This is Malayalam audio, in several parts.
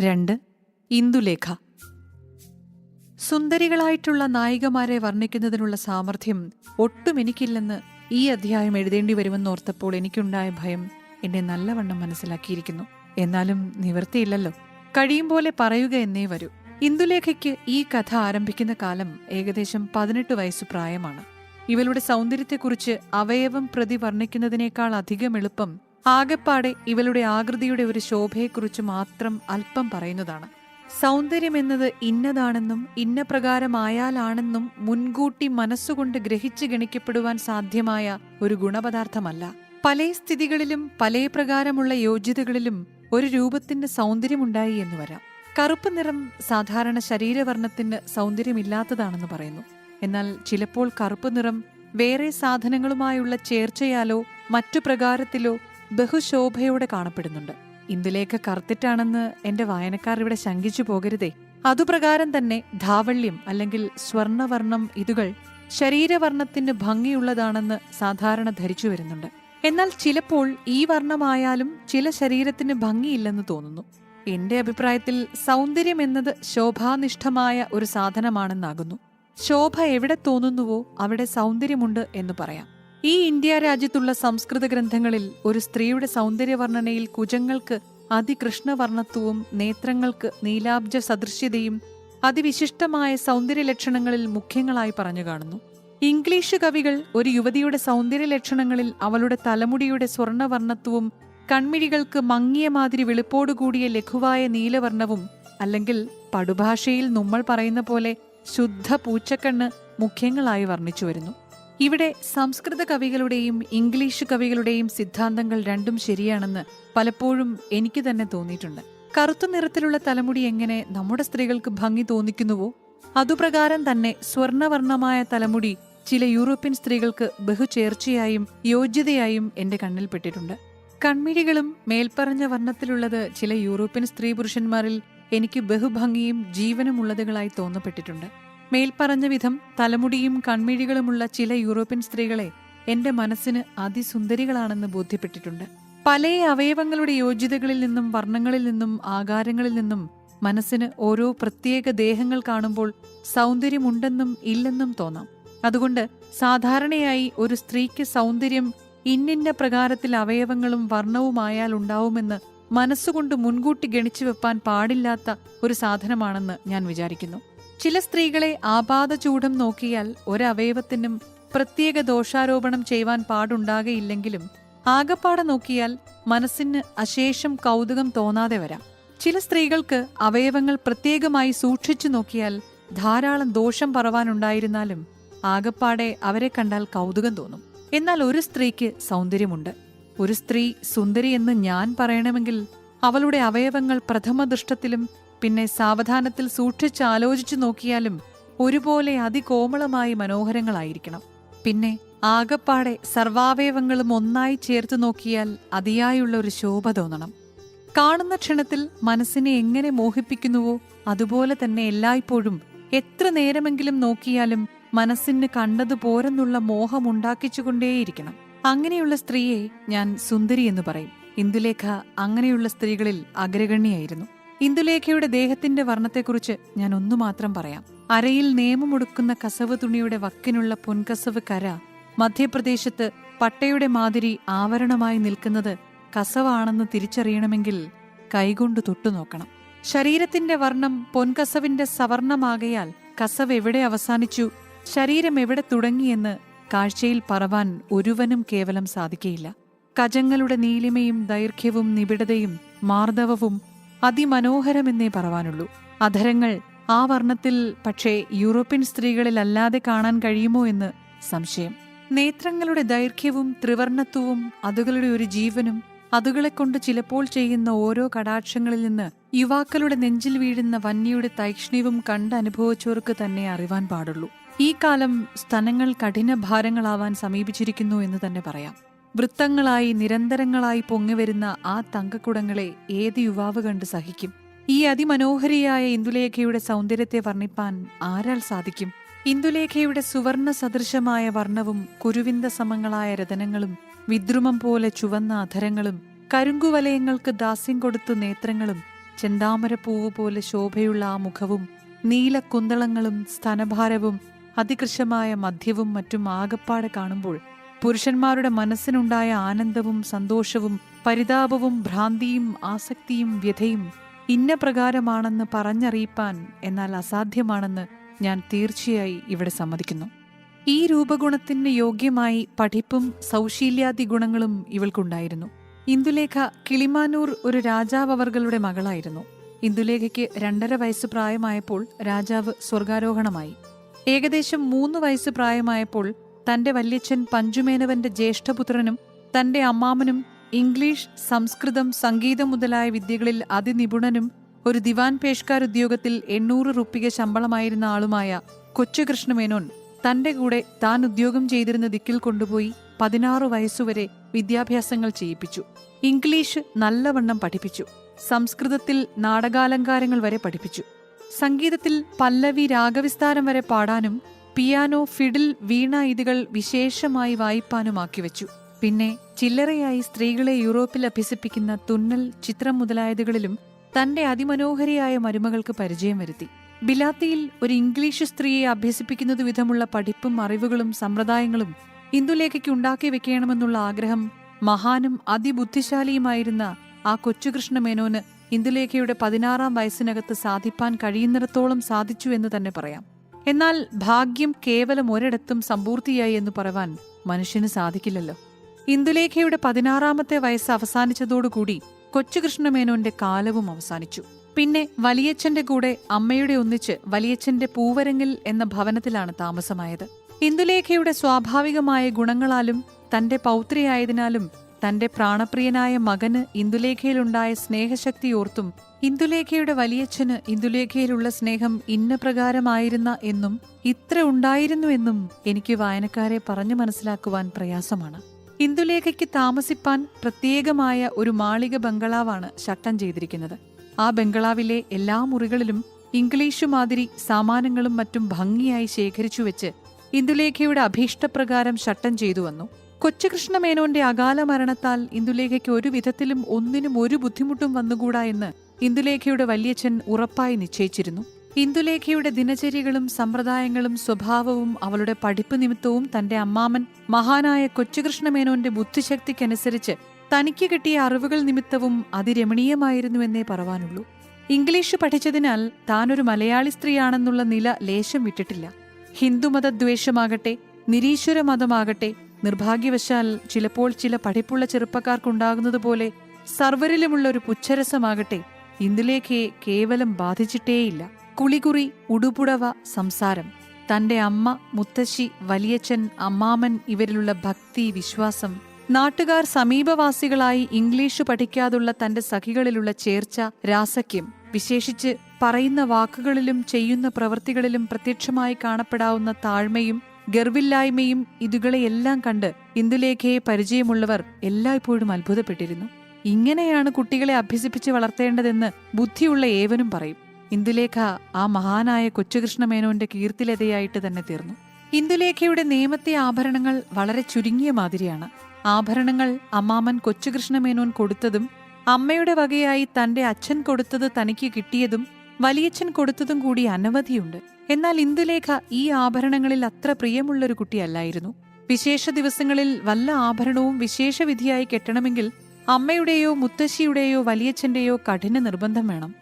രണ്ട്. ഇന്ദുലേഖ. സുന്ദരികളായിട്ടുള്ള നായികമാരെ വർണിക്കുന്നതിനുള്ള സാമർഥ്യം ഒട്ടും എനിക്കില്ലെന്ന് ഈ അധ്യായം എഴുതേണ്ടി വരുമെന്നോർത്തപ്പോൾ എനിക്കുണ്ടായ ഭയം എന്നെ നല്ലവണ്ണം മനസ്സിലാക്കിയിരിക്കുന്നു. എന്നാലും നിവർത്തിയില്ലല്ലോ കഴിയും പോലെ പറയുക എന്നേ വരൂ. ഇന്ദുലേഖയ്ക്ക് ഈ കഥ ആരംഭിക്കുന്ന കാലം ഏകദേശം പതിനെട്ട് വയസ്സ് പ്രായമാണ്. ഇവളുടെ സൗന്ദര്യത്തെക്കുറിച്ച് അവയവം പ്രതി വർണിക്കുന്നതിനേക്കാൾ അധികം എളുപ്പം ആകെപ്പാടെ ഇവളുടെ ആകൃതിയുടെ ഒരു ശോഭയെക്കുറിച്ച് മാത്രം അല്പം പറയുന്നതാണ്. സൗന്ദര്യം എന്നത് ഇന്നതാണെന്നും ഇന്ന പ്രകാരമായാലാണെന്നും മുൻകൂട്ടി മനസ്സുകൊണ്ട് ഗ്രഹിച്ച് ഗണിക്കപ്പെടുവാൻ സാധ്യമായ ഒരു ഗുണപദാർത്ഥമല്ല. പല സ്ഥിതികളിലും പല പ്രകാരമുള്ള യോഗ്യതകളിലും ഒരു രൂപത്തിന് സൗന്ദര്യമുണ്ടായി എന്ന് വരാം. കറുപ്പ് നിറം സാധാരണ ശരീരവർണത്തിന് സൗന്ദര്യമില്ലാത്തതാണെന്ന് പറയുന്നു. എന്നാൽ ചിലപ്പോൾ കറുപ്പ് നിറം വേറെ സാധനങ്ങളുമായുള്ള ചേർച്ചയാലോ മറ്റു പ്രകാരത്തിലോ ബഹുശോഭയോടെ കാണപ്പെടുന്നുണ്ട്. ഇന്ദുലേഖ കറുത്തിട്ടാണെന്ന് എന്റെ വായനക്കാർ ഇവിടെ ശങ്കിച്ചു പോകരുതേ. അതുപ്രകാരം തന്നെ ധാവള്യം അല്ലെങ്കിൽ സ്വർണവർണം ഇതുകൾ ശരീരവർണത്തിന് ഭംഗിയുള്ളതാണെന്ന് സാധാരണ ധരിച്ചു വരുന്നുണ്ട്. എന്നാൽ ചിലപ്പോൾ ഈ വർണമായാലും ചില ശരീരത്തിന് ഭംഗിയില്ലെന്ന് തോന്നുന്നു. എന്റെ അഭിപ്രായത്തിൽ സൗന്ദര്യം എന്നത് ശോഭാനിഷ്ഠമായ ഒരു സാധനമാണെന്നാകുന്നു. ശോഭ എവിടെ തോന്നുന്നുവോ അവിടെ സൗന്ദര്യമുണ്ട് എന്ന് പറയാം. ഈ ഇന്ത്യ രാജ്യത്തുള്ള സംസ്കൃത ഗ്രന്ഥങ്ങളിൽ ഒരു സ്ത്രീയുടെ സൗന്ദര്യവർണനയിൽ കുജങ്ങൾക്ക് അതികൃഷ്ണവർണത്വവും നേത്രങ്ങൾക്ക് നീലാബ്ജ സദൃശ്യതയും അതിവിശിഷ്ടമായ സൗന്ദര്യ ലക്ഷണങ്ങളിൽ മുഖ്യങ്ങളായി പറഞ്ഞു കാണുന്നു. ഇംഗ്ലീഷ് കവികൾ ഒരു യുവതിയുടെ സൗന്ദര്യ ലക്ഷണങ്ങളിൽ അവളുടെ തലമുടിയുടെ സ്വർണവർണത്വവും കൺമിഴികൾക്ക് മങ്ങിയ മാതിരി വെളുപ്പോടുകൂടിയ ലഘുവായ നീലവർണവും അല്ലെങ്കിൽ പടുഭാഷയിൽ നമ്മൾ പറയുന്ന പോലെ ശുദ്ധ പൂച്ചക്കണ്ണ് മുഖ്യങ്ങളായി വർണിച്ചു വരുന്നു. ഇവിടെ സംസ്കൃത കവികളുടെയും ഇംഗ്ലീഷ് കവികളുടെയും സിദ്ധാന്തങ്ങൾ രണ്ടും ശരിയാണെന്ന് പലപ്പോഴും എനിക്ക് തന്നെ തോന്നിയിട്ടുണ്ട്. കറുത്ത നിറത്തിലുള്ള തലമുടി എങ്ങനെ നമ്മുടെ സ്ത്രീകൾക്ക് ഭംഗി തോന്നിക്കുന്നുവോ? അതുപ്രകാരം തന്നെ സ്വർണവർണമായ തലമുടി ചില യൂറോപ്യൻ സ്ത്രീകൾക്ക് ബഹുചേർച്ചയായും യോഗ്യതയായും എന്റെ കണ്ണിൽപ്പെട്ടിട്ടുണ്ട് കൺമിഴികളും മേൽപ്പറഞ്ഞ വർണത്തിലുള്ളത് ചില യൂറോപ്യൻ സ്ത്രീ പുരുഷന്മാരിൽ എനിക്ക് ബഹുഭംഗിയും ജീവനുമുള്ളതുകളായി തോന്നപ്പെട്ടിട്ടുണ്ട്. മേൽപ്പറഞ്ഞ വിധം തലമുടിയും കൺമിഴികളുമുള്ള ചില യൂറോപ്യൻ സ്ത്രീകളെ എന്റെ മനസ്സിന് അതിസുന്ദരികളാണെന്ന് ബോധ്യപ്പെട്ടിട്ടുണ്ട്. പല അവയവങ്ങളുടെ യോഗ്യതകളിൽ നിന്നും വർണങ്ങളിൽ നിന്നും ആകാരങ്ങളിൽ നിന്നും മനസ്സിന് ഓരോ പ്രത്യേക ദേഹങ്ങൾ കാണുമ്പോൾ സൗന്ദര്യമുണ്ടെന്നും ഇല്ലെന്നും തോന്നാം. അതുകൊണ്ട് സാധാരണയായി ഒരു സ്ത്രീക്ക് സൗന്ദര്യം ഇന്നിന്ന പ്രകാരത്തിൽ അവയവങ്ങളും വർണവുമായാൽ ഉണ്ടാവുമെന്ന് മനസ്സുകൊണ്ട് മുൻകൂട്ടി ഗണിച്ചു വെപ്പാൻ പാടില്ലാത്ത ഒരു സാധനമാണെന്ന് ഞാൻ വിചാരിക്കുന്നു. ചില സ്ത്രീകളെ ആപാദ ചൂടം നോക്കിയാൽ ഒരവയവത്തിനും പ്രത്യേക ദോഷാരോപണം ചെയ്യുവാൻ പാടുണ്ടാകയില്ലെങ്കിലും ആകപ്പാടെ നോക്കിയാൽ മനസ്സിന് അശേഷം കൗതുകം തോന്നാതെ വരാം. ചില സ്ത്രീകൾക്ക് അവയവങ്ങൾ പ്രത്യേകമായി സൂക്ഷിച്ചു നോക്കിയാൽ ധാരാളം ദോഷം പറവാനുണ്ടായിരുന്നാലും ആകപ്പാടെ അവരെ കണ്ടാൽ കൗതുകം തോന്നും. എന്നാൽ ഒരു സ്ത്രീക്ക് സൗന്ദര്യമുണ്ട്. ഒരു സ്ത്രീ സുന്ദരി എന്ന് ഞാൻ പറയണമെങ്കിൽ അവളുടെ അവയവങ്ങൾ പ്രഥമ ദൃഷ്ടത്തിലും പിന്നെ സാവധാനത്തിൽ സൂക്ഷിച്ചാലോചിച്ചു നോക്കിയാലും ഒരുപോലെ അതികോമളമായി മനോഹരങ്ങളായിരിക്കണം. പിന്നെ ആകപ്പാടെ സർവാവയവങ്ങളും ഒന്നായി ചേർത്തു നോക്കിയാൽ അതിയായുള്ള ഒരു ശോഭ തോന്നണം. കാണുന്ന ക്ഷണത്തിൽ മനസ്സിനെ എങ്ങനെ മോഹിപ്പിക്കുന്നുവോ അതുപോലെ തന്നെ എല്ലായ്പ്പോഴും എത്ര നേരമെങ്കിലും നോക്കിയാലും മനസ്സിന് കണ്ടത് പോരെന്നുള്ള മോഹമുണ്ടാക്കിച്ചുകൊണ്ടേയിരിക്കണം. അങ്ങനെയുള്ള സ്ത്രീയെ ഞാൻ സുന്ദരി എന്ന് പറയും. ഇന്ദുലേഖ അങ്ങനെയുള്ള സ്ത്രീകളിൽ അഗ്രഗണ്യായിരുന്നു ഇന്ദുലേഖയുടെ ദേഹത്തിന്റെ വർണത്തെക്കുറിച്ച് ഞാൻ ഒന്നു മാത്രം പറയാം. അരയിൽ നിയമമൊടുക്കുന്ന കസവ് തുണിയുടെ വക്കിനുള്ള പൊൻകസവ് കര മധ്യപ്രദേശത്ത് പട്ടയുടെ മാതിരി ആവരണമായി നിൽക്കുന്നത് കസവാണെന്ന് തിരിച്ചറിയണമെങ്കിൽ കൈകൊണ്ട് തൊട്ടുനോക്കണം ശരീരത്തിന്റെ വർണം പൊൻകസവിന്റെ സവർണമാകയാൽ കസവ് എവിടെ അവസാനിച്ചു ശരീരം എവിടെ തുടങ്ങിയെന്ന് കാഴ്ചയിൽ പറവാൻ ഒരുവനും കേവലം സാധിക്കയില്ല. കജങ്ങളുടെ നീലിമയും ദൈർഘ്യവും നിബിഡതയും മാർദ്ദവവും അതിമനോഹരമെന്നേ പറവാനുള്ളൂ. അധരങ്ങൾ ആ വർണത്തിൽ പക്ഷേ യൂറോപ്യൻ സ്ത്രീകളിലല്ലാതെ കാണാൻ കഴിയുമോ എന്ന് സംശയം. നേത്രങ്ങളുടെ ദൈർഘ്യവും ത്രിവർണത്വവും അതുകളുടെ ഒരു ജീവനും അതുകളെ കൊണ്ട് ചിലപ്പോൾ ചെയ്യുന്ന ഓരോ കടാക്ഷങ്ങളിൽ നിന്ന് യുവാക്കളുടെ നെഞ്ചിൽ വീഴുന്ന വന്യയുടെ തൈക്ഷ്ണ്യവും കണ്ടനുഭവിച്ചവർക്ക് തന്നെ അറിവാൻ പാടുള്ളൂ. ഈ കാലം സ്തനങ്ങൾ കഠിന ഭാരങ്ങളാവാൻ സമീപിച്ചിരിക്കുന്നു എന്ന് തന്നെ പറയാം. വൃത്തങ്ങളായി നിരന്തരങ്ങളായി പൊങ്ങിവരുന്ന ആ തങ്കക്കുടങ്ങളെ ഏത് യുവാവ് കണ്ട് സഹിക്കും? ഈ അതിമനോഹരിയായ ഇന്ദുലേഖയുടെ സൗന്ദര്യത്തെ വർണിപ്പാൻ ആരാൾ സാധിക്കും? ഇന്ദുലേഖയുടെ സുവർണ സദൃശമായ വർണവും കുരുവിന്ദ സമങ്ങളായ രതനങ്ങളും വിദ്രുമം പോലെ ചുവന്ന അധരങ്ങളും കരുങ്കുവലയങ്ങൾക്ക് ദാസ്യം കൊടുത്തു നേത്രങ്ങളും ചെന്താമരപ്പൂവ് പോലെ ശോഭയുള്ള ആ മുഖവും നീലക്കുന്തളങ്ങളും സ്തനഭാരവും അതികൃഷമായ മദ്യവും മറ്റും ആകപ്പാടെ കാണുമ്പോൾ പുരുഷന്മാരുടെ മനസ്സിനുണ്ടായ ആനന്ദവും സന്തോഷവും പരിതാപവും ഭ്രാന്തിയും ആസക്തിയും വ്യഥയും ഇന്ന പ്രകാരമാണെന്ന് പറഞ്ഞറിയിപ്പാൻ എന്നാൽ അസാധ്യമാണെന്ന് ഞാൻ തീർച്ചയായി ഇവിടെ സമ്മതിക്കുന്നു. ഈ രൂപഗുണത്തിന് യോഗ്യമായി പഠിപ്പും സൗശീല്യാദി ഗുണങ്ങളും ഇവൾക്കുണ്ടായിരുന്നു. ഇന്ദുലേഖ കിളിമാനൂർ ഒരു രാജാവ് അവർകളുടെ മകളായിരുന്നു. ഇന്ദുലേഖയ്ക്ക് രണ്ടര വയസ്സ് പ്രായമായപ്പോൾ രാജാവ് സ്വർഗാരോഹണമായി. ഏകദേശം മൂന്ന് വയസ്സ് പ്രായമായപ്പോൾ തന്റെ വല്യച്ഛൻ പഞ്ചുമേനവന്റെ ജ്യേഷ്ഠപുത്രനും തന്റെ അമ്മാമനും ഇംഗ്ലീഷ് സംസ്കൃതം സംഗീതം മുതലായ വിദ്യകളിൽ അതിനിപുണനും ഒരു ദിവാൻ പേഷ്കാർ ഉദ്യോഗത്തിൽ എണ്ണൂറ് റുപ്പിക ശമ്പളമായിരുന്ന ആളുമായ കൊച്ചുകൃഷ്ണമേനോൻ തന്റെ കൂടെ താൻ ഉദ്യോഗം ചെയ്തിരുന്ന ദിക്കിൽ കൊണ്ടുപോയി പതിനാറ് വയസ്സുവരെ വിദ്യാഭ്യാസങ്ങൾ ചെയ്യിപ്പിച്ചു. ഇംഗ്ലീഷ് നല്ലവണ്ണം പഠിപ്പിച്ചു. സംസ്കൃതത്തിൽ നാടകാലങ്കാരങ്ങൾ വരെ പഠിപ്പിച്ചു. സംഗീതത്തിൽ പല്ലവി രാഗവിസ്താരം വരെ പാടാനും പിയാനോ ഫിഡിൽ വീണ ഇതുകൾ വിശേഷമായി വായിപ്പാനുമാക്കി വെച്ചു. പിന്നെ ചില്ലറയായി സ്ത്രീകളെ യൂറോപ്പിൽ അഭ്യസിപ്പിക്കുന്ന തുന്നൽ ചിത്രം മുതലായതുകളിലും തന്റെ അതിമനോഹരിയായ മരുമകൾക്ക് പരിചയം വരുത്തി. ബിലാത്തിയിൽ ഒരു ഇംഗ്ലീഷ് സ്ത്രീയെ അഭ്യസിപ്പിക്കുന്നത് വിധമുള്ള പഠിപ്പും അറിവുകളും സമ്പ്രദായങ്ങളും ഇന്ദുലേഖയ്ക്ക് ഉണ്ടാക്കി വെക്കണമെന്നുള്ള ആഗ്രഹം മഹാനും അതിബുദ്ധിശാലിയുമായിരുന്ന ആ കൊച്ചുകൃഷ്ണ മേനോന് ഇന്ദുലേഖയുടെ പതിനാറാം വയസ്സിനകത്ത് സാധിപ്പാൻ കഴിയുന്നിടത്തോളം സാധിച്ചു എന്ന് തന്നെ പറയാം. എന്നാൽ ഭാഗ്യം കേവലം ഒരിടത്തും സമ്പൂർത്തിയായി എന്ന് പറവാൻ മനുഷ്യന് സാധിക്കില്ലല്ലോ. ഇന്ദുലേഖയുടെ പതിനാറാമത്തെ വയസ്സ് അവസാനിച്ചതോടുകൂടി കൊച്ചുകൃഷ്ണമേനോന്റെ കാലവും അവസാനിച്ചു. പിന്നെ വലിയച്ഛന്റെ കൂടെ അമ്മയുടെ ഒന്നിച്ച് വലിയച്ഛന്റെ പൂവരങ്ങിൽ എന്ന ഭവനത്തിലാണ് താമസമായത്. ഇന്ദുലേഖയുടെ സ്വാഭാവികമായ ഗുണങ്ങളാലും തന്റെ പൗത്രിയായതിനാലും തന്റെ പ്രാണപ്രിയനായ മകന് ഇന്ദുലേഖയിലുണ്ടായ സ്നേഹശക്തി ഓർത്തും ഇന്ദുലേഖയുടെ വലിയച്ഛന് ഇന്ദുലേഖയിലുള്ള സ്നേഹം ഇന്ന പ്രകാരമായിരുന്ന എന്നും ഇത്ര ഉണ്ടായിരുന്നു എന്നും എനിക്ക് വായനക്കാരെ പറഞ്ഞു മനസ്സിലാക്കുവാൻ പ്രയാസമാണ്. ഇന്ദുലേഖയ്ക്ക് താമസിപ്പാൻ പ്രത്യേകമായ ഒരു മാളിക ബംഗളാവാണ് ശട്ടം ചെയ്തിരിക്കുന്നത്. ആ ബംഗളാവിലെ എല്ലാ മുറികളിലും ഇംഗ്ലീഷു മാതിരി സാമാനങ്ങളും മറ്റും ഭംഗിയായി ശേഖരിച്ചു വെച്ച് ഇന്ദുലേഖയുടെ അഭീഷ്ടപ്രകാരം ശട്ടം ചെയ്തു വന്നു കൊച്ചുകൃഷ്ണമേനോന്റെ അകാല മരണത്താൽ ഇന്ദുലേഖയ്ക്ക് ഒരു വിധത്തിലും ഒന്നിനും ഒരു ബുദ്ധിമുട്ടും വന്നുകൂടാ എന്ന് ഇന്ദുലേഖയുടെ വല്യച്ഛൻ ഉറപ്പായി നിശ്ചയിച്ചിരുന്നു. ഇന്ദുലേഖയുടെ ദിനചര്യകളും സമ്പ്രദായങ്ങളും സ്വഭാവവും അവളുടെ പഠിപ്പ് നിമിത്തവും തന്റെ അമ്മാമൻ മഹാനായ കൊച്ചുകൃഷ്ണമേനോന്റെ ബുദ്ധിശക്തിക്കനുസരിച്ച് തനിക്ക് കിട്ടിയ അറിവുകൾ നിമിത്തവും അതിരമണീയമായിരുന്നുവെന്നേ പറവാനുള്ളൂ. ഇംഗ്ലീഷ് പഠിച്ചതിനാൽ താനൊരു മലയാളി സ്ത്രീയാണെന്നുള്ള നില ലേശം വിട്ടിട്ടില്ല. ഹിന്ദുമതദ്വേഷമാകട്ടെ നിരീശ്വര മതമാകട്ടെ നിർഭാഗ്യവശാൽ ചിലപ്പോൾ ചില പഠിപ്പുള്ള ചെറുപ്പക്കാർക്കുണ്ടാകുന്നതുപോലെ സർവരിലുമുള്ള ഒരു പുച്ഛരസമാകട്ടെ ഇന്ദുലേഖയെ കേവലം ബാധിച്ചിട്ടേയില്ല. കുളികുറി ഉടുപുടവ സംസാരം. തന്റെ അമ്മ മുത്തശ്ശി വലിയച്ഛൻ അമ്മാമൻ ഇവരിലുള്ള ഭക്തി വിശ്വാസം നാട്ടുകാർ സമീപവാസികളായി ഇംഗ്ലീഷ് പഠിക്കാതുള്ള തന്റെ സഖികളിലുള്ള ചേർച്ച രാസക്യം വിശേഷിച്ച് പറയുന്ന വാക്കുകളിലും ചെയ്യുന്ന പ്രവൃത്തികളിലും പ്രത്യക്ഷമായി കാണപ്പെടാവുന്ന താഴ്മയും ഗർവില്ലായ്മയും ഇതുകളെയെല്ലാം കണ്ട് ഇന്ദുലേഖയെ പരിചയമുള്ളവർ എല്ലായ്പ്പോഴും അത്ഭുതപ്പെട്ടിരുന്നു. ഇങ്ങനെയാണ് കുട്ടികളെ അഭ്യസിപ്പിച്ച് വളർത്തേണ്ടതെന്ന് ബുദ്ധിയുള്ള ഏവനും പറയും. ഇന്ദുലേഖ ആ മഹാനായ കൊച്ചുകൃഷ്ണമേനോന്റെ കീർത്തിലതയായിട്ട് തന്നെ തീർന്നു. ഇന്ദുലേഖയുടെ നിയമത്തെ ആഭരണങ്ങൾ വളരെ ചുരുങ്ങിയ മാതിരിയാണ്. ആഭരണങ്ങൾ അമ്മാമൻ കൊച്ചുകൃഷ്ണമേനോൻ കൊടുത്തതും അമ്മയുടെ വകയായി തന്റെ അച്ഛൻ കൊടുത്തത് തനിക്ക് കിട്ടിയതും വലിയച്ഛൻ കൊടുത്തതും കൂടി അനവധിയുണ്ട്. എന്നാൽ ഇന്ദുലേഖ ഈ ആഭരണങ്ങളിൽ അത്ര പ്രിയമുള്ളൊരു കുട്ടിയല്ലായിരുന്നു. വിശേഷ ദിവസങ്ങളിൽ വല്ല ആഭരണവും വിശേഷവിധിയായി കെട്ടണമെങ്കിൽ അമ്മയുടെയോ മുത്തശ്ശിയുടെയോ വലിയച്ഛന്റെയോ കഠിന നിർബന്ധം വേണം.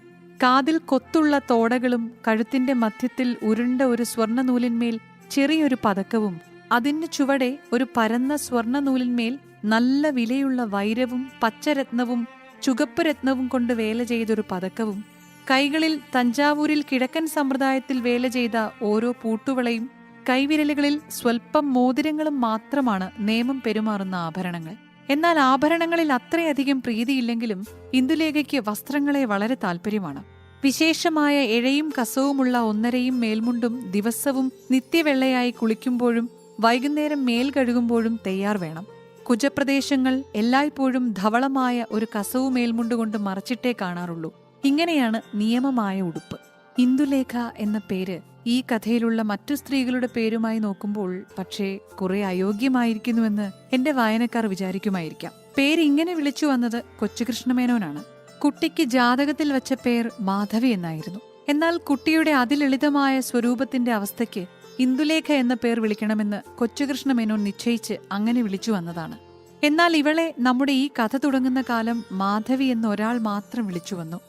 കാതിൽ കൊത്തുള്ള തോടകളും കഴുത്തിന്റെ മധ്യത്തിൽ ഉരുണ്ട ഒരു സ്വർണനൂലിന്മേൽ ചെറിയൊരു പതക്കവും അതിന് ചുവടെ ഒരു പരന്ന സ്വർണനൂലിന്മേൽ നല്ല വിലയുള്ള വൈരവും പച്ചരത്നവും ചുകപ്പ് രത്നവും കൊണ്ട് വേല ചെയ്തൊരു പതക്കവും കൈകളിൽ തഞ്ചാവൂരിൽ കിഴക്കൻ സമ്പ്രദായത്തിൽ വേല ചെയ്ത ഓരോ പൂട്ടുവളയും കൈവിരലുകളിൽ സ്വൽപ്പം മോതിരങ്ങളും മാത്രമാണ് നിയമം പെരുമാറുന്ന ആഭരണങ്ങൾ. എന്നാൽ ആഭരണങ്ങളിൽ അത്രയധികം പ്രീതിയില്ലെങ്കിലും ഇന്ദുലേഖയ്ക്ക് വസ്ത്രങ്ങളെ വളരെ താല്പര്യമാണ് വിശേഷമായ എഴയും കസവുമുള്ള ഒന്നരയും മേൽമുണ്ടും ദിവസവും നിത്യവെള്ളയായി കുളിക്കുമ്പോഴും വൈകുന്നേരം മേൽ കഴുകുമ്പോഴും തയ്യാർ വേണം. കുജപ്രദേശങ്ങൾ എല്ലായ്പ്പോഴും ധവളമായ ഒരു കസവു മേൽമുണ്ടുകൊണ്ട് മറച്ചിട്ടേ കാണാറുള്ളൂ. ഇങ്ങനെയാണ് നിയമമായ ഉടുപ്പ്. ഇന്ദുലേഖ എന്ന പേര് ഈ കഥയിലുള്ള മറ്റു സ്ത്രീകളുടെ പേരുമായി നോക്കുമ്പോൾ പക്ഷേ കുറെ അയോഗ്യമായിരിക്കുന്നുവെന്ന് എന്റെ വായനക്കാർ വിചാരിക്കുമായിരിക്കാം. പേര് ഇങ്ങനെ വിളിച്ചു വന്നത് കൊച്ചുകൃഷ്ണമേനോനാണ്. കുട്ടിക്ക് ജാതകത്തിൽ വച്ച പേർ മാധവി എന്നായിരുന്നു. എന്നാൽ കുട്ടിയുടെ അതിലളിതമായ സ്വരൂപത്തിന്റെ അവസ്ഥയ്ക്ക് ഇന്ദുലേഖ എന്ന പേർ വിളിക്കണമെന്ന് കൊച്ചുകൃഷ്ണ മേനോൻ നിശ്ചയിച്ച് അങ്ങനെ വിളിച്ചു വന്നതാണ്. എന്നാൽ ഇവളെ നമ്മുടെ ഈ കഥ തുടങ്ങുന്ന കാലം മാധവി എന്ന ഒരാൾ മാത്രം വിളിച്ചു വന്നു.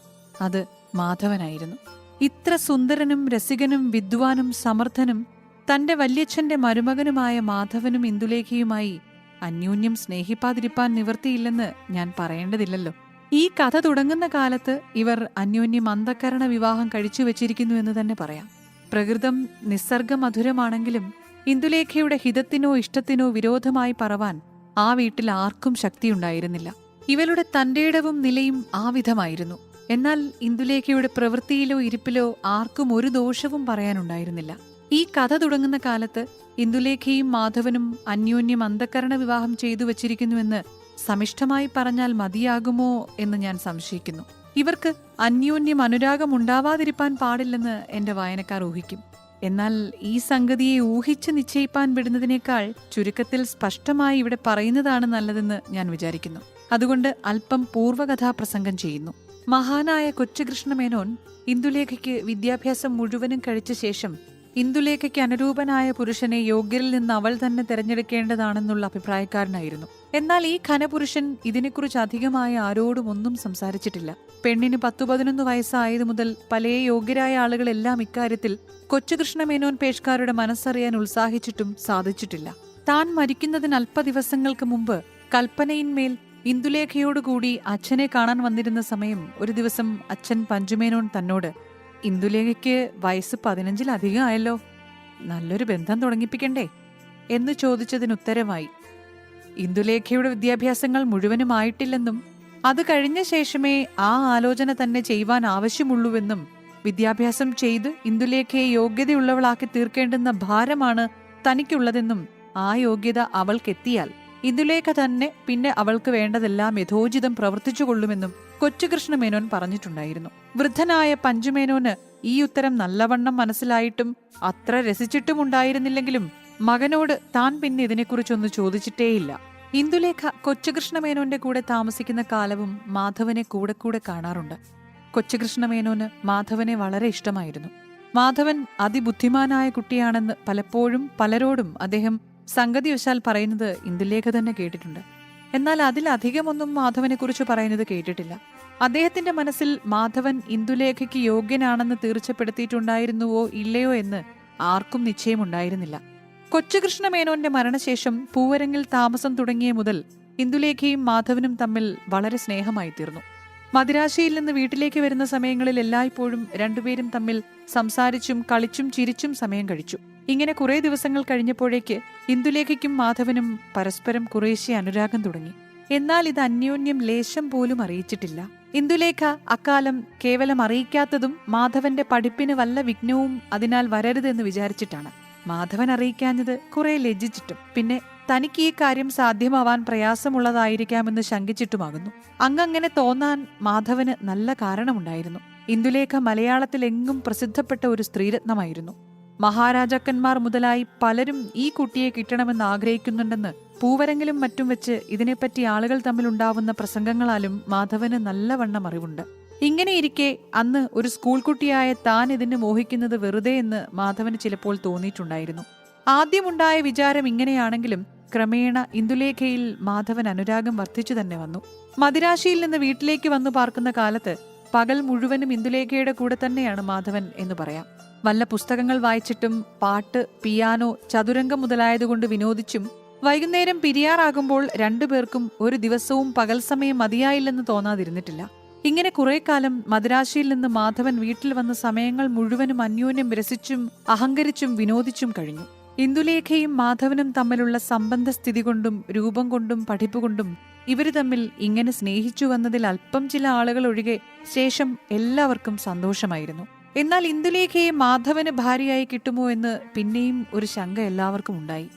അത് മാധവനായിരുന്നു. ഇത്ര സുന്ദരനും രസികനും വിദ്വാനും സമർത്ഥനും തന്റെ വല്യച്ഛന്റെ മരുമകനുമായ മാധവനും ഇന്ദുലേഖയുമായി അന്യോന്യം സ്നേഹിപ്പാതിരിപ്പാൻ നിവൃത്തിയില്ലെന്ന് ഞാൻ പറയേണ്ടതില്ലല്ലോ. ഈ കഥ തുടങ്ങുന്ന കാലത്ത് ഇവർ അന്യോന്യം അന്ധക്കരണ വിവാഹം കഴിച്ചു വെച്ചിരിക്കുന്നു എന്ന് തന്നെ പറയാം. പ്രകൃതം നിസ്സർഗ മധുരമാണെങ്കിലും ഇന്ദുലേഖയുടെ ഹിതത്തിനോ ഇഷ്ടത്തിനോ വിരോധമായി പറവാൻ ആ വീട്ടിൽ ആർക്കും ശക്തിയുണ്ടായിരുന്നില്ല. ഇവരുടെ തന്റേടവും നിലയും ആ വിധമായിരുന്നു. എന്നാൽ ഇന്ദുലേഖയുടെ പ്രവൃത്തിയിലോ ഇരിപ്പിലോ ആർക്കും ഒരു ദോഷവും പറയാനുണ്ടായിരുന്നില്ല. ഈ കഥ തുടങ്ങുന്ന കാലത്ത് ഇന്ദുലേഖയും മാധവനും അന്യോന്യം അന്ധക്കരണ വിവാഹം ചെയ്തു വച്ചിരിക്കുന്നുവെന്ന് സമിഷ്ടമായി പറഞ്ഞാൽ മതിയാകുമോ എന്ന് ഞാൻ സംശയിക്കുന്നു. ഇവർക്ക് അന്യോന്യം അനുരാഗം ഉണ്ടാവാതിരിപ്പാൻ പാടില്ലെന്ന് എന്റെ വായനക്കാർ ഊഹിക്കും. എന്നാൽ ഈ സംഗതിയെ ഊഹിച്ച് നിശ്ചയിപ്പാൻ വിടുന്നതിനേക്കാൾ ചുരുക്കത്തിൽ സ്പഷ്ടമായി ഇവിടെ പറയുന്നതാണ് നല്ലതെന്ന് ഞാൻ വിചാരിക്കുന്നു. അതുകൊണ്ട് അല്പം പൂർവകഥാപ്രസംഗം ചെയ്യുന്നു. മഹാനായ കൊച്ചുകൃഷ്ണ മേനോൻ ഇന്ദുലേഖയ്ക്ക് വിദ്യാഭ്യാസം മുഴുവനും കഴിച്ച ശേഷം ഇന്ദുലേഖയ്ക്ക് അനുരൂപനായ പുരുഷനെ യോഗ്യരിൽ നിന്ന് അവൾ തന്നെ തിരഞ്ഞെടുക്കേണ്ടതാണെന്നുള്ള അഭിപ്രായക്കാരനായിരുന്നു. എന്നാൽ ഈ ഖനപുരുഷൻ ഇതിനെക്കുറിച്ച് അധികമായി ആരോടും ഒന്നും സംസാരിച്ചിട്ടില്ല. പെണ്ണിന് പത്തു പതിനൊന്ന് വയസ്സായതു മുതൽ പല യോഗ്യരായ ആളുകളെല്ലാം ഇക്കാര്യത്തിൽ കൊച്ചുകൃഷ്ണ മേനോൻ പേഷ്കാരുടെ മനസ്സറിയാൻ ഉത്സാഹിച്ചിട്ടും സാധിച്ചിട്ടില്ല. താൻ മരിക്കുന്നതിന് അല്പ ദിവസങ്ങൾക്ക് മുമ്പ് കൽപ്പനയിന്മേൽ ഇന്ദുലേഖയോടുകൂടി അച്ഛനെ കാണാൻ വന്നിരുന്ന സമയം ഒരു ദിവസം അച്ഛൻ പഞ്ചുമേനോൻ തന്നോട് ഇന്ദുലേഖയ്ക്ക് വയസ്സ് പതിനഞ്ചിലധികം ആയല്ലോ നല്ലൊരു ബന്ധം തുടങ്ങിപ്പിക്കണ്ടേ? എന്ന് ചോദിച്ചതിനുത്തരമായി ഇന്ദുലേഖയുടെ വിദ്യാഭ്യാസങ്ങൾ മുഴുവനും ആയിട്ടില്ലെന്നും അത് കഴിഞ്ഞ ശേഷമേ ആ ആലോചന തന്നെ ചെയ്യുവാൻ ആവശ്യമുള്ളൂവെന്നും വിദ്യാഭ്യാസം ചെയ്ത് ഇന്ദുലേഖയെ യോഗ്യതയുള്ളവളാക്കി തീർക്കേണ്ടുന്ന ഭാരമാണ് തനിക്കുള്ളതെന്നും ആ യോഗ്യത അവൾക്കെത്തിയാൽ ഇന്ദുലേഖ തന്നെ പിന്നെ അവൾക്ക് വേണ്ടതെല്ലാം യഥോചിതം പ്രവർത്തിച്ചുകൊള്ളുമെന്നും കൊച്ചുകൃഷ്ണ മേനോൻ പറഞ്ഞിട്ടുണ്ടായിരുന്നു. വൃദ്ധനായ പഞ്ചുമേനോന് ഈ ഉത്തരം നല്ലവണ്ണം മനസ്സിലായിട്ടും അത്ര രസിച്ചിട്ടും ഉണ്ടായിരുന്നില്ലെങ്കിലും മകനോട് താൻ പിന്നെ ഇതിനെക്കുറിച്ചൊന്ന് ചോദിച്ചിട്ടേയില്ല. ഇന്ദുലേഖ കൊച്ചുകൃഷ്ണ മേനോന്റെ കൂടെ താമസിക്കുന്ന കാലവും മാധവനെ കൂടെ കൂടെ കാണാറുണ്ട്. കൊച്ചുകൃഷ്ണ മേനോന് മാധവനെ വളരെ ഇഷ്ടമായിരുന്നു. മാധവൻ അതിബുദ്ധിമാനായ കുട്ടിയാണെന്ന് പലപ്പോഴും പലരോടും അദ്ദേഹം സംഗതിവശാൽ പറയുന്നത് ഇന്ദുലേഖ തന്നെ കേട്ടിട്ടുണ്ട്. എന്നാൽ അതിലധികമൊന്നും മാധവനെക്കുറിച്ച് പറയുന്നത് കേട്ടിട്ടില്ല. അദ്ദേഹത്തിന്റെ മനസ്സിൽ മാധവൻ ഇന്ദുലേഖയ്ക്ക് യോഗ്യനാണെന്ന് തീർച്ചപ്പെടുത്തിയിട്ടുണ്ടായിരുന്നുവോ ഇല്ലയോ എന്ന് ആർക്കും നിശ്ചയമുണ്ടായിരുന്നില്ല. കൊച്ചുകൃഷ്ണ മേനോന്റെ മരണശേഷം പൂവരങ്ങിൽ താമസം തുടങ്ങിയ മുതൽ ഇന്ദുലേഖയും മാധവനും തമ്മിൽ വളരെ സ്നേഹമായി തീർന്നു മദിരാശിയിൽ നിന്ന് വീട്ടിലേക്ക് വരുന്ന സമയങ്ങളിൽ എല്ലായ്പ്പോഴും രണ്ടുപേരും തമ്മിൽ സംസാരിച്ചും കളിച്ചും ചിരിച്ചും സമയം കഴിച്ചു. ഇങ്ങനെ കുറേ ദിവസങ്ങൾ കഴിഞ്ഞപ്പോഴേക്ക് ഇന്ദുലേഖയ്ക്കും മാധവനും പരസ്പരം കുറേശ്ശെ അനുരാഗം തുടങ്ങി. എന്നാൽ ഇത് അന്യോന്യം ലേശം പോലും അറിയിച്ചിട്ടില്ല. ഇന്ദുലേഖ അക്കാലം കേവലം അറിയിക്കാത്തതും മാധവന്റെ പഠിപ്പിന് വല്ല വിഘ്നവും അതിനാൽ വരരുതെന്ന് വിചാരിച്ചിട്ടാണ്. മാധവൻ അറിയിക്കാഞ്ഞത് കുറെ ലജ്ജിച്ചിട്ടും പിന്നെ തനിക്ക് ഈ കാര്യം സാധ്യമാവാൻ പ്രയാസമുള്ളതായിരിക്കാമെന്ന് ശങ്കിച്ചിട്ടുമാകുന്നു. അങ്ങങ്ങനെ തോന്നാൻ മാധവന് നല്ല കാരണമുണ്ടായിരുന്നു. ഇന്ദുലേഖ മലയാളത്തിലെങ്ങും പ്രസിദ്ധപ്പെട്ട ഒരു സ്ത്രീരത്നമായിരുന്നു. മഹാരാജാക്കന്മാർ മുതലായി പലരും ഈ കുട്ടിയെ കിട്ടണമെന്ന് ആഗ്രഹിക്കുന്നുണ്ടെന്ന് പൂവരങ്ങിലും മറ്റും വെച്ച് ഇതിനെപ്പറ്റി ആളുകൾ തമ്മിലുണ്ടാവുന്ന പ്രസംഗങ്ങളാലും മാധവന് നല്ലവണ്ണം അറിവുണ്ട്. ഇങ്ങനെയിരിക്കെ അന്ന് ഒരു സ്കൂൾ കുട്ടിയായ താൻ ഇതിന് മോഹിക്കുന്നത് വെറുതെ എന്ന് മാധവന് ചിലപ്പോൾ തോന്നിയിട്ടുണ്ടായിരുന്നു. ആദ്യമുണ്ടായ വിചാരം ഇങ്ങനെയാണെങ്കിലും ക്രമേണ ഇന്ദുലേഖയിൽ മാധവൻ അനുരാഗം വർദ്ധിച്ചു തന്നെ വന്നു. മദിരാശിയിൽ നിന്ന് വീട്ടിലേക്ക് വന്നു പാർക്കുന്ന കാലത്ത് പകൽ മുഴുവനും ഇന്ദുലേഖയുടെ കൂടെ തന്നെയാണ് മാധവൻ എന്ന് പറയാം. വല്ല പുസ്തകങ്ങൾ വായിച്ചിട്ടും പാട്ട് പിയാനോ ചതുരംഗം മുതലായതുകൊണ്ട് വിനോദിച്ചും വൈകുന്നേരം പിരിയാറാകുമ്പോൾ രണ്ടുപേർക്കും ഒരു ദിവസവും പകൽ സമയം മതിയായില്ലെന്ന് തോന്നാതിരുന്നിട്ടില്ല. ഇങ്ങനെ കുറെ കാലം മദ്രാശിയിൽ നിന്ന് മാധവൻ വീട്ടിൽ വന്ന സമയങ്ങൾ മുഴുവനും അന്യോന്യം രസിച്ചും അഹങ്കരിച്ചും വിനോദിച്ചും കഴിഞ്ഞു. ഇന്ദുലേഖയും മാധവനും തമ്മിലുള്ള സംബന്ധ സ്ഥിതി കൊണ്ടും രൂപം കൊണ്ടും പഠിപ്പ് കൊണ്ടും ഇവർ തമ്മിൽ ഇങ്ങനെ സ്നേഹിച്ചു വന്നതിൽ അല്പം ചില ആളുകൾ ഒഴികെ ശേഷം എല്ലാവർക്കും സന്തോഷമായിരുന്നു. എന്നാൽ ഇന്ദുലേഖയെ മാധവന് ഭാര്യയായി കിട്ടുമോ എന്ന് പിന്നെയും ഒരു ശങ്ക എല്ലാവർക്കും ഉണ്ടായി.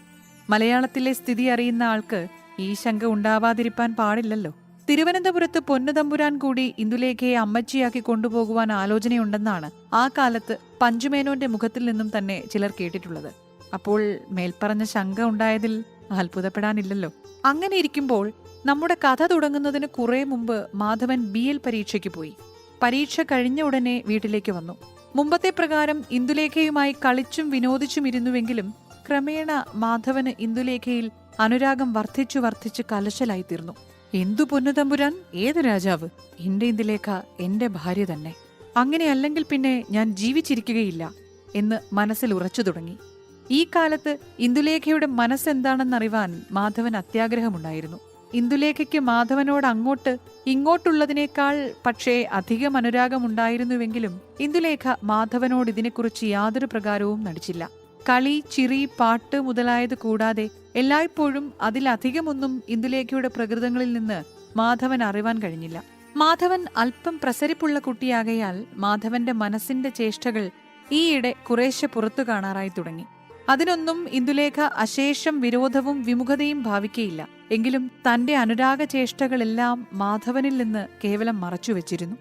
മലയാളത്തിലെ സ്ഥിതി അറിയുന്ന ആൾക്ക് ഈ ശങ്ക ഉണ്ടാവാതിരിപ്പാൻ പാടില്ലല്ലോ. തിരുവനന്തപുരത്ത് പൊന്നുതമ്പുരാൻ കൂടി ഇന്ദുലേഖയെ അമ്മച്ചിയാക്കി കൊണ്ടുപോകുവാൻ ആലോചനയുണ്ടെന്നാണ് ആ കാലത്ത് പഞ്ചുമേനോന്റെ മുഖത്തിൽ നിന്നും തന്നെ ചിലർ കേട്ടിട്ടുള്ളത്. അപ്പോൾ മേൽപ്പറഞ്ഞ ശങ്ക ഉണ്ടായതിൽ അത്ഭുതപ്പെടാനില്ലല്ലോ. അങ്ങനെ ഇരിക്കുമ്പോൾ നമ്മുടെ കഥ തുടങ്ങുന്നതിന് കുറേ മുമ്പ് മാധവൻ ബി എൽ പരീക്ഷയ്ക്ക് പോയി. പരീക്ഷ കഴിഞ്ഞ ഉടനെ വീട്ടിലേക്ക് വന്നു. മുമ്പത്തെ പ്രകാരം ഇന്ദുലേഖയുമായി കളിച്ചും വിനോദിച്ചും ഇരുന്നുവെങ്കിലും ക്രമേണ മാധവന് ഇന്ദുലേഖയിൽ അനുരാഗം വർദ്ധിച്ചു വർദ്ധിച്ച് കലശലായിത്തീർന്നു. എന്തു പൊന്നുതമ്പുരാൻ? ഏത് രാജാവ്? എന്റെ ഇന്ദുലേഖ എന്റെ ഭാര്യ തന്നെ. അങ്ങനെയല്ലെങ്കിൽ പിന്നെ ഞാൻ ജീവിച്ചിരിക്കുകയില്ല എന്ന് മനസ്സിൽ ഉറച്ചു തുടങ്ങി. ഈ കാലത്ത് ഇന്ദുലേഖയുടെ മനസ്സെന്താണെന്നറിവാൻ മാധവൻ അത്യാഗ്രഹമുണ്ടായിരുന്നു. ഇന്ദുലേഖയ്ക്ക് മാധവനോട് അങ്ങോട്ട് ഇങ്ങോട്ടുള്ളതിനേക്കാൾ പക്ഷേ അധികം അനുരാഗമുണ്ടായിരുന്നുവെങ്കിലും ഇന്ദുലേഖ മാധവനോട് ഇതിനെക്കുറിച്ച് യാതൊരു പ്രകാരവും നടിച്ചില്ല. കളി ചിരി പാട്ട് മുതലായത് കൂടാതെ എല്ലായ്പ്പോഴും അതിലധികമൊന്നും ഇന്ദുലേഖയുടെ പ്രകൃതങ്ങളിൽ നിന്ന് മാധവൻ അറിവാൻ കഴിഞ്ഞില്ല. മാധവൻ അല്പം പ്രസരിപ്പുള്ള കുട്ടിയാകയാൽ മാധവന്റെ മനസ്സിന്റെ ചേഷ്ടകൾ ഈയിടെ കുറേശ്ശെ പുറത്തു കാണാറായി തുടങ്ങി. അതിനൊന്നും ഇന്ദുലേഖ അശേഷം വിരോധവും വിമുഖതയും ഭാവിക്കയില്ല. എങ്കിലും തന്റെ അനുരാഗ ചേഷ്ടകളെല്ലാം മാധവനിൽ നിന്ന് കേവലം മറച്ചു മറച്ചുവെച്ചിരുന്നു.